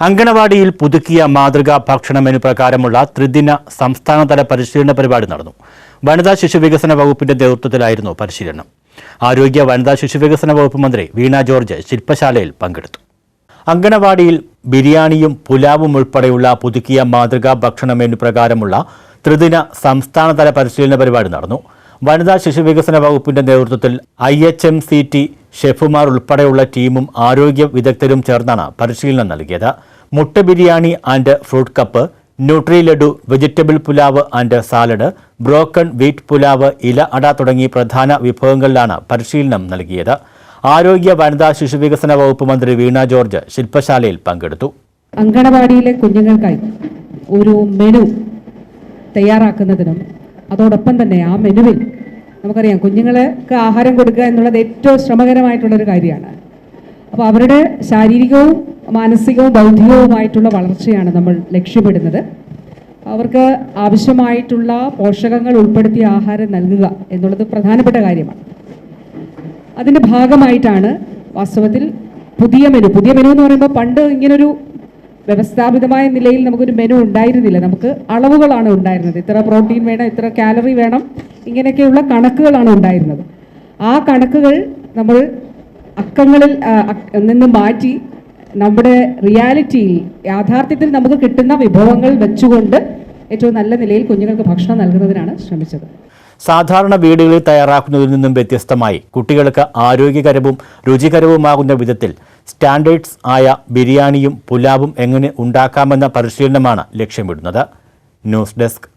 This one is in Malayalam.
അങ്കണവാടിയിൽ പുതുക്കിയ മാതൃകാ ഭക്ഷണ മെനു പ്രകാരമുള്ള ത്രിദിന സംസ്ഥാനതല പരിശീലന പരിപാടി നടന്നു. വനിതാ ശിശുവികസന വകുപ്പിന്റെ നേതൃത്വത്തിലായിരുന്നു പരിശീലനം. ആരോഗ്യ വനിതാ ശിശുവികസന വകുപ്പ് മന്ത്രി വീണ ജോർജ് ശില്പശാലയിൽ പങ്കെടുത്തു. അങ്കണവാടിയിൽ ബിരിയാണിയും പുലാവും ഉൾപ്പെടെയുള്ള പുതുക്കിയ മാതൃകാ ഭക്ഷണ മെനു പ്രകാരമുള്ള ത്രിദിന സംസ്ഥാനതല പരിശീലന പരിപാടി നടന്നു. വനിതാ ശിശുവികസന വകുപ്പിന്റെ നേതൃത്വത്തിൽ I H M C T ഷെഫുമാർ ഉൾപ്പെടെയുള്ള ടീമും ആരോഗ്യ വിദഗ്ധരും ചേർന്നാണ് പരിശീലനം നൽകിയത്. മുട്ട biryani and fruit cup nutri laddu vegetable pulao and salad broken wheat pulao ഇല അട തുടങ്ങി പ്രധാന വിഭവങ്ങളിലാണ് പരിശീലനം നൽകിയത്. ആരോഗ്യ വനിതാ ശിശുവികസന വകുപ്പ് മന്ത്രി വീണ ജോർജ് ശില്പശാലയിൽ പങ്കെടുത്തു. അങ്കണവാടിയിലെ കുഞ്ഞുങ്ങൾക്കായി ഒരു മെനു തയ്യാറാക്കുന്നതിനും അതോടൊപ്പം തന്നെ ആ മെനുവിൽ നമുക്കറിയാം കുഞ്ഞുങ്ങൾക്ക് ആഹാരം കൊടുക്കുക എന്നുള്ളത് ഏറ്റവും ശ്രമകരമായിട്ടുള്ളൊരു കാര്യമാണ്. അപ്പോൾ അവരുടെ ശാരീരികവും മാനസികവും ബൗദ്ധികവുമായിട്ടുള്ള വളർച്ചയാണ് നമ്മൾ ലക്ഷ്യമിടുന്നത്. അവർക്ക് ആവശ്യമായിട്ടുള്ള പോഷകങ്ങൾ ഉൾപ്പെടുത്തിയ ആഹാരം നൽകുക എന്നുള്ളത് പ്രധാനപ്പെട്ട കാര്യമാണ്. അതിന്റെ ഭാഗമായിട്ടാണ് വാസ്തവത്തിൽ പുതിയ മെനു. പുതിയ മെനു എന്ന് പറയുമ്പോൾ പണ്ട് ഇങ്ങനൊരു വ്യവസ്ഥാപിതമായ നിലയിൽ നമുക്കൊരു മെനു ഉണ്ടായിരുന്നില്ല. നമുക്ക് അളവുകളാണ് ഉണ്ടായിരുന്നത്. ഇത്ര പ്രോട്ടീൻ വേണം ഇത്ര കാലറി വേണം ഇങ്ങനെയൊക്കെയുള്ള കണക്കുകളാണ് ഉണ്ടായിരുന്നത്. ആ കണക്കുകൾ നമ്മൾ അക്കങ്ങളിൽ നിന്ന് മാറ്റി നമ്മുടെ റിയാലിറ്റിയിൽ യാഥാർത്ഥ്യത്തിൽ നമുക്ക് കിട്ടുന്ന വിഭവങ്ങൾ വെച്ചുകൊണ്ട് ഏറ്റവും നല്ല നിലയിൽ കുഞ്ഞുങ്ങൾക്ക് ഭക്ഷണം നൽകുന്നതിനാണ് ശ്രമിച്ചത്. സാധാരണ വീടുകളിൽ തയ്യാറാക്കുന്നതിൽ നിന്നും വ്യത്യസ്തമായി കുട്ടികൾക്ക് ആരോഗ്യകരവും രുചികരവുമാകുന്ന വിധത്തിൽ സ്റ്റാൻഡേർഡ്സ് ആയ ബിരിയാണിയും പുലാവും എങ്ങനെ ഉണ്ടാക്കാമെന്ന പരിശീലനമാണ് ലക്ഷ്യമിടുന്നത്. News desk